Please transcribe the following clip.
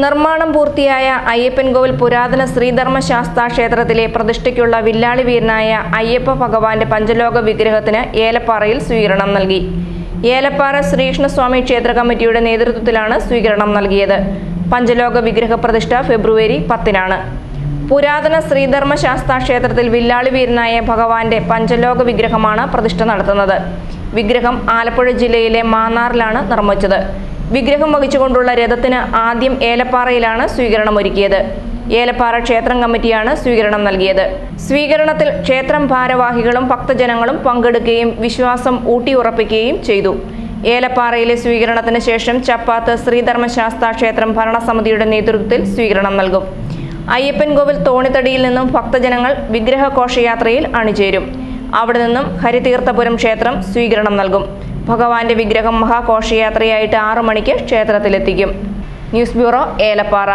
നിർമ്മാണം പൂർത്തിയായ അയ്യപ്പൻകോവിൽ പുരാതന ശ്രീധർമ്മശാസ്താ ക്ഷേത്രത്തിലെ പ്രതിഷ്ഠയ്ക്കുള്ള വില്ലാളി വീരനായ അയ്യപ്പ ഭഗവാന്റെ പഞ്ചലോക വിഗ്രഹത്തിന് ഏലപ്പാറയിൽ സ്വീകരണം നൽകി. ഏലപ്പാറ ശ്രീകൃഷ്ണസ്വാമി ക്ഷേത്ര കമ്മിറ്റിയുടെ നേതൃത്വത്തിലാണ് സ്വീകരണം നൽകിയത്. പഞ്ചലോക വിഗ്രഹ പ്രതിഷ്ഠ ഫെബ്രുവരി പത്തിനാണ്. പുരാതന ശ്രീധർമ്മശാസ്താ ക്ഷേത്രത്തിൽ വില്ലാളി വീരനായ ഭഗവാന്റെ പഞ്ചലോക വിഗ്രഹമാണ് പ്രതിഷ്ഠ നടത്തുന്നത്. വിഗ്രഹം ആലപ്പുഴ ജില്ലയിലെ മാന്നാറിലാണ് നിർമ്മിച്ചത്. വിഗ്രഹം വഹിച്ചുകൊണ്ടുള്ള രഥത്തിന് ആദ്യം ഏലപ്പാറയിലാണ് സ്വീകരണം ഒരുക്കിയത് ഏലപ്പാറ ക്ഷേത്രം കമ്മിറ്റിയാണ് സ്വീകരണം നൽകിയത്. സ്വീകരണത്തിൽ ക്ഷേത്രം ഭാരവാഹികളും ഭക്തജനങ്ങളും പങ്കെടുക്കുകയും വിശ്വാസം ഊട്ടിയുറപ്പിക്കുകയും ചെയ്തു. ഏലപ്പാറയിലെ സ്വീകരണത്തിന് ശേഷം ചപ്പാത്ത് ശ്രീധർമ്മശാസ്ത്ര ക്ഷേത്രം ഭരണസമിതിയുടെ നേതൃത്വത്തിൽ സ്വീകരണം നൽകും. അയ്യപ്പൻകോവിൽ തോണിത്തടിയിൽ നിന്നും ഭക്തജനങ്ങൾ വിഗ്രഹ ഘോഷയാത്രയിൽ അണിചേരും. അവിടെ നിന്നും ഹരിതീർത്ഥപുരം ക്ഷേത്രം സ്വീകരണം നൽകും. ഭഗവാന്റെ വിഗ്രഹം മഹാഘോഷയാത്രയായിട്ട് ആറു മണിക്ക് ക്ഷേത്രത്തിലെത്തിക്കും. News bureau Elappara.